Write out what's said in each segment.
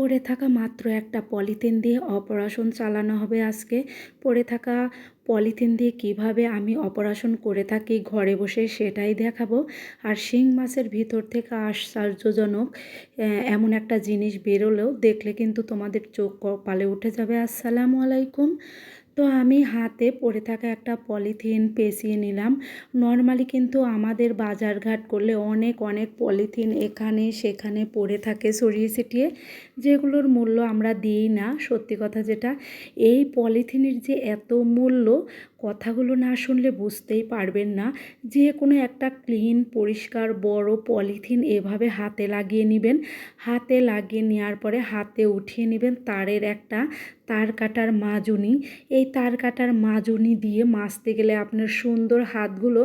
পড়ে থাকা মাত্র একটা পলিথিন দিয়ে অপারেশন চালানো হবে আজকে। পড়ে থাকা পলিথিন দিয়ে কীভাবে আমি অপারেশন করে থাকি ঘরে বসে সেটাই দেখাবো। আর শিং মাছের ভিতর থেকে আশ্চর্যজনক এমন একটা জিনিস বেরোলেও দেখলে কিন্তু তোমাদের চোখ কপালে উঠে যাবে। আসসালামু আলাইকুম। তো আমি হাতে পড়ে থাকা একটা পলিথিন পেঁচিয়ে নিলাম। নর্মালি কিন্তু আমাদের বাজারঘাট করলে অনেক অনেক পলিথিন এখানে, সেখানে পড়ে থাকে ছড়িয়ে ছিটিয়ে। যেগুলোর মূল্য আমরা দিই না, সত্যি কথা যেটা। এই পলিথিনের যে এত মূল্য, কথাগুলো না শুনলে বুঝতেই পারবেন না। যে কোনো একটা ক্লিন, পরিষ্কার, বড় পলিথিন এভাবে হাতে লাগিয়ে নেবেন। হাতে লাগিয়ে নেওয়ার পরে হাতে উঠিয়ে নেবেন তারের একটা, তার কাটার মাজুনি। এই তার কাটার মাজুনি দিয়ে মাজতে গেলে আপনার সুন্দর হাতগুলো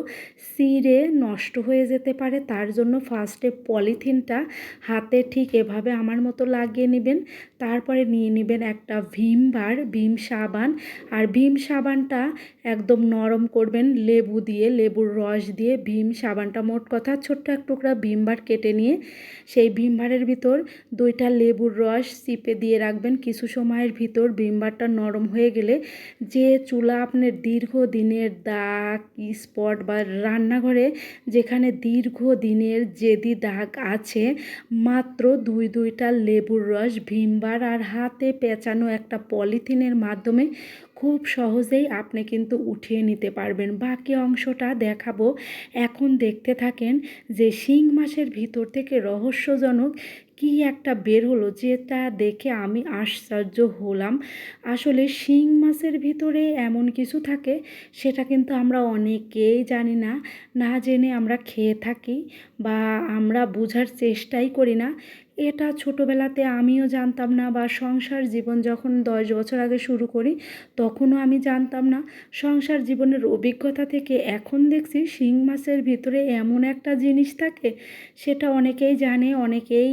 চিরে নষ্ট হয়ে যেতে পারে। তার জন্য ফার্স্টে পলিথিনটা হাতে ঠিক এভাবে আমার মতো লাগিয়ে নেবেন। তারপরে নিয়ে নেবেন একটা ভীম বার, ভীম সাবান। আর ভীম সাবানটা একদম নরম করবেন লেবু দিয়ে, লেবুর রস দিয়ে। ভীম সাবানটা মোট কথা ছোট্ট এক টুকরা ভীম বার কেটে নিয়ে সেই ভীম বারের ভিতর দুইটা লেবুর রস চিপে দিয়ে রাখবেন। কিছু সময়ের ভিতর ভীম বারটা নরম হয়ে গেলে যে চুলা আপনার দীর্ঘ দিনের দাগ, স্পট বা রান্নাঘরে যেখানে দীর্ঘ দিনের জেদি দাগ আছে, মাত্র দুই দুইটা লেবুর রস, ভীমবার আর হাতে পেঁচানো একটা পলিথিনের মাধ্যমে খুব সহজেই আপনি কিন্তু উঠিয়ে নিতে পারবেন। বাকি অংশটা দেখাবো। এখন দেখতে থাকেন যে শিং মাসের ভিতর থেকে রহস্যজনক কি একটা বের হলো যেটা দেখে আমি আশ্চর্য হলাম। আসলে শিং মাছের ভিতরে এমন কিছু থাকে, সেটা কিন্তু আমরা অনেকেই জানি না। না জেনে আমরা খেয়ে থাকি বা আমরা বোঝার চেষ্টাই করি না। এটা ছোটোবেলাতে আমিও জানতাম না বা সংসার জীবন যখন দশ বছর আগে শুরু করি, তখনও আমি জানতাম না। সংসার জীবনের অভিজ্ঞতা থেকে এখন দেখছি শিং মাছের ভিতরে এমন একটা জিনিস থাকে, সেটা অনেকেই জানে অনেকেই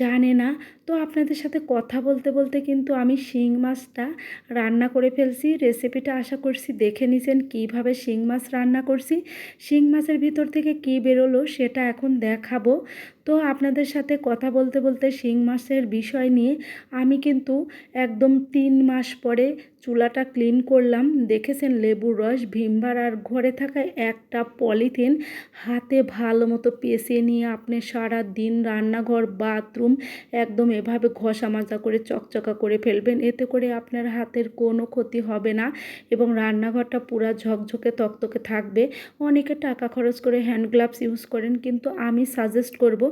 জানে না। তো আপনাদের সাথে কথা বলতে বলতে কিন্তু আমি শিং মাছটা রান্না করে ফেলছি। রেসিপিটা আশা করছি দেখে নিছেন কীভাবে শিং মাছ রান্না করছি, শিং মাছের ভিতর থেকে কি বেরোলো সেটা এখন দেখাবো। তো আপনাদের সাথে কথা বলতে বলতে শিং মাসের বিষয় নিয়ে আমি কিন্তু একদম তিন মাস পরে চুলাটা ক্লিন করলাম। দেখেছেন লেবুর রস? ভিমবার আর ঘরে থাকা একটা পলিথিন হাতে ভালো মতো পেঁচিয়ে নিয়ে আপনি সারা দিন রান্নাঘর, বাথরুম একদম এভাবে ঘষা মাজা করে, চকচকা করে ফেলবেন। এতে করে আপনার হাতের কোনো ক্ষতি হবে না এবং রান্নাঘরটা পুরা ঝকঝকে, তকতকে থাকবে। অনেকে টাকা খরচ করে হ্যান্ড গ্লাভস ইউজ করেন, কিন্তু আমি সাজেস্ট করব,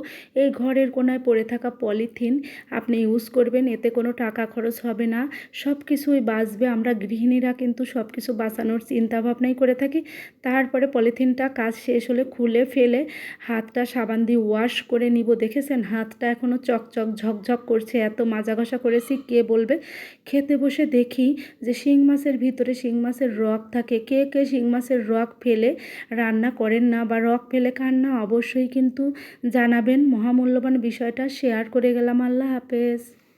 এই ঘরের কোনায় পড়ে থাকা পলিথিন আপনি ইউজ করবেন। এতে কোনো টাকা খরচ হবে না। সব কিছুই বাঁচবে। আমরা গৃহিণীরা কিন্তু সব কিছু বাঁচানোর চিন্তাভাবনাই করে থাকি। তারপরে পলিথিনটা কাজ শেষ হলে খুলে ফেলে হাতটা সাবান দিয়ে ওয়াশ করে নিব। দেখেছেন? হাতটা এখনও চকচক, ঝকঝক করছে, এত মাজা ঘষা করেছি, কে বলবে? খেতে বসে দেখি যে শিং মাছের ভিতরে শিং মাছের রক থাকে। কে কে শিং মাছের রক ফেলে রান্না করেন না বা রক ফেলে খান না, অবশ্যই কিন্তু জানাবেন। মহামূল্যবান বিষয়টা শেয়ার করে গেলাম। আল্লাহ হাফেজ।